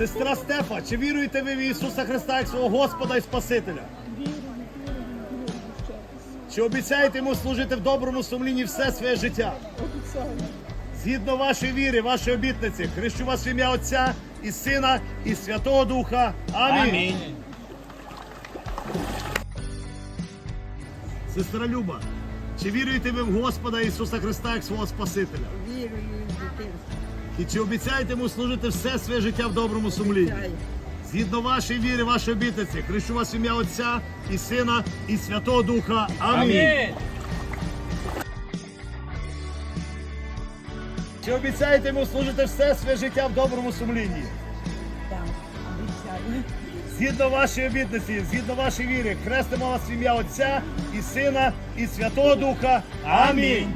Сестра Стефа, чи віруєте ви в Ісуса Христа як свого Господа і Спасителя? Чи обіцяєте йому служити в доброму сумлінні все своє життя? Обіцяю. Згідно вашої віри, вашої обітниці, хрещу вас в ім'я Отця і Сина і Святого Духа. Амінь. Сестра Люба, чи віруєте ви в Господа Ісуса Христа як свого Спасителя? Вірую в дитинство. І чи обіцяєте йому служити все своє життя в доброму сумлінні? Згідно вашої віри, вашої обітниці, хрещу вас ім'я Отця і Сина і Святого Духа. Амінь. Чи обіцяєте йому служити все своє життя в доброму сумлінні? Так, обіцяю. Згідно вашої обітниці, згідно вашої віри, хрестимо вас в ім'я Отця і Сина і Святого Духа. Амінь.